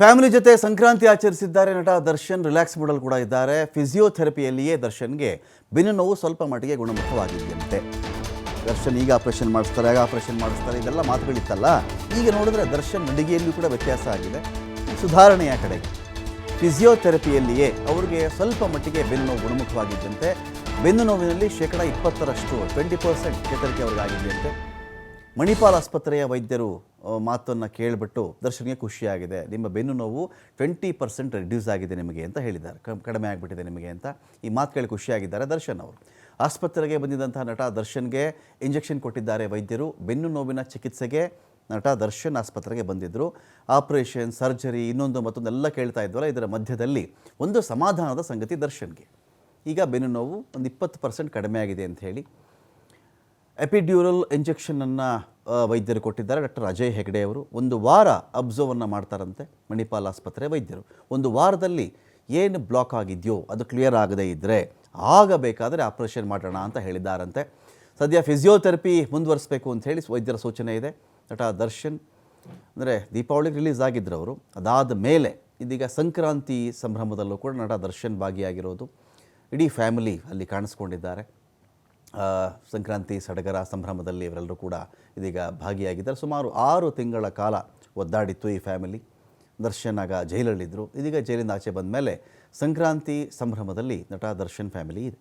Family ಜೊತೆ ಸಂಕ್ರಾಂತಿ ಆಚರಿಸಿದ್ದಾರೆ ನಟ Darshan, relax ಮೂಡಲ್ ಕೂಡ ಇದ್ದಾರೆ. ಫಿಸಿಯೋಥೆರಪಿಯಲ್ಲಿಯೇ ದರ್ಶನ್ಗೆ ಬೆನ್ನು ನೋವು ಸ್ವಲ್ಪ ಮಟ್ಟಿಗೆ ಗುಣಮುಖವಾಗಿದೆಯಂತೆ. ದರ್ಶನ್ ಈಗ ಆಪರೇಷನ್ ಮಾಡಿಸ್ತಾರೆ, ಆಗ ಆಪರೇಷನ್ ಮಾಡಿಸ್ತಾರೆ, ಇದೆಲ್ಲ ಮಾತುಗಳಿತ್ತಲ್ಲ ಈಗ ನೋಡಿದ್ರೆ ದರ್ಶನ್ ನಡಿಗೆಯಲ್ಲೂ ಕೂಡ ವ್ಯತ್ಯಾಸ ಆಗಿದೆ. ಸುಧಾರಣೆಯ ಕಡೆಗೆ ಫಿಸಿಯೋಥೆರಪಿಯಲ್ಲಿಯೇ ಅವರಿಗೆ ಸ್ವಲ್ಪ ಮಟ್ಟಿಗೆ ಬೆನ್ನು ನೋವು ಗುಣಮುಖವಾಗಿದ್ದಂತೆ. ಬೆನ್ನು ನೋವಿನಲ್ಲಿ ಶೇಕಡ ಇಪ್ಪತ್ತರಷ್ಟು, ಟ್ವೆಂಟಿ ಪರ್ಸೆಂಟ್ ಚೇತರಿಕೆ ಅವ್ರಿಗಾಗಿದೆಯಂತೆ. ಮಣಿಪಾಲ್ ಆಸ್ಪತ್ರೆಯ ವೈದ್ಯರು ಮಾತನ್ನು ಕೇಳಿಬಿಟ್ಟು ದರ್ಶನ್ಗೆ ಖುಷಿಯಾಗಿದೆ. ನಿಮ್ಮ ಬೆನ್ನು ನೋವು ಟ್ವೆಂಟಿ ಪರ್ಸೆಂಟ್ ರಿಡ್ಯೂಸ್ ಆಗಿದೆ ನಿಮಗೆ ಅಂತ ಹೇಳಿದ್ದಾರೆ. ಕಡಿಮೆ ಆಗಿಬಿಟ್ಟಿದೆ ನಿಮಗೆ ಅಂತ ಈ ಮಾತು ಕೇಳಿ ಖುಷಿಯಾಗಿದ್ದಾರೆ ದರ್ಶನ್ ಅವರು. ಆಸ್ಪತ್ರೆಗೆ ಬಂದಿದ್ದಂತಹ ನಟ ದರ್ಶನ್ಗೆ ಇಂಜೆಕ್ಷನ್ ಕೊಟ್ಟಿದ್ದಾರೆ ವೈದ್ಯರು. ಬೆನ್ನು ನೋವಿನ ಚಿಕಿತ್ಸೆಗೆ ನಟ ದರ್ಶನ್ ಆಸ್ಪತ್ರೆಗೆ ಬಂದಿದ್ದರು ಆಪರೇಷನ್, ಸರ್ಜರಿ, ಇನ್ನೊಂದು ಮತ್ತೊಂದೆಲ್ಲ ಕೇಳ್ತಾ ಇದ್ವಲ್ಲ, ಇದರ ಮಧ್ಯದಲ್ಲಿ ಒಂದು ಸಮಾಧಾನದ ಸಂಗತಿ ದರ್ಶನ್ಗೆ. ಈಗ ಬೆನ್ನು ನೋವು ಒಂದು ಇಪ್ಪತ್ತು ಪರ್ಸೆಂಟ್ ಕಡಿಮೆ ಆಗಿದೆ ಅಂತ ಹೇಳಿ ಎಪಿಡ್ಯೂರಲ್ ಇಂಜೆಕ್ಷನನ್ನು ವೈದ್ಯರು ಕೊಟ್ಟಿದ್ದಾರೆ. ಡಾಕ್ಟರ್ ಅಜಯ್ ಹೆಗ್ಡೆ ಅವರು ಒಂದು ವಾರ ಅಬ್ಸರ್ವನ್ನು ಮಾಡ್ತಾರಂತೆ ಮಣಿಪಾಲ್ ಆಸ್ಪತ್ರೆ ವೈದ್ಯರು. ಒಂದು ವಾರದಲ್ಲಿ ಏನು ಬ್ಲಾಕ್ ಆಗಿದೆಯೋ, ಅದು ಕ್ಲಿಯರ್ ಆಗದೇ ಇದ್ದರೆ ಆಗ ಬೇಕಾದರೆ ಆಪರೇಷನ್ ಮಾಡೋಣ ಅಂತ ಹೇಳಿದ್ದಾರಂತೆ. ಸದ್ಯ ಫಿಸಿಯೋಥೆರಪಿ ಮುಂದುವರಿಸಬೇಕು ಅಂತ ಹೇಳಿ ವೈದ್ಯರ ಸೂಚನೆ ಇದೆ. ನಟ ದರ್ಶನ್, ಅಂದರೆ ದೀಪಾವಳಿಗೆ ರಿಲೀಸ್ ಆಗಿದ್ದರು ಅವರು. ಅದಾದ ಮೇಲೆ ಇದೀಗ ಸಂಕ್ರಾಂತಿ ಸಂಭ್ರಮದಲ್ಲೂ ಕೂಡ ನಟ ದರ್ಶನ್ ಭಾಗಿಯಾಗಿರೋದು. ಇಡೀ ಫ್ಯಾಮಿಲಿ ಅಲ್ಲಿ ಕಾಣಿಸ್ಕೊಂಡಿದ್ದಾರೆ. ಸಂಕ್ರಾಂತಿ, ಸಡಗರ ಸಂಭ್ರಮದಲ್ಲಿ ಇವರೆಲ್ಲರೂ ಕೂಡ ಇದೀಗ ಭಾಗಿಯಾಗಿದ್ದಾರೆ. ಸುಮಾರು ಆರು ತಿಂಗಳ ಕಾಲ ಒದ್ದಾಡಿತ್ತು ಈ ಫ್ಯಾಮಿಲಿ. ದರ್ಶನ್ ಆಗ ಜೈಲಲ್ಲಿದ್ದರು. ಇದೀಗ ಜೈಲಿಂದ ಆಚೆ ಬಂದ ಮೇಲೆ ಸಂಕ್ರಾಂತಿ ಸಂಭ್ರಮದಲ್ಲಿ ನಟ ದರ್ಶನ್ ಫ್ಯಾಮಿಲಿ ಇದೆ.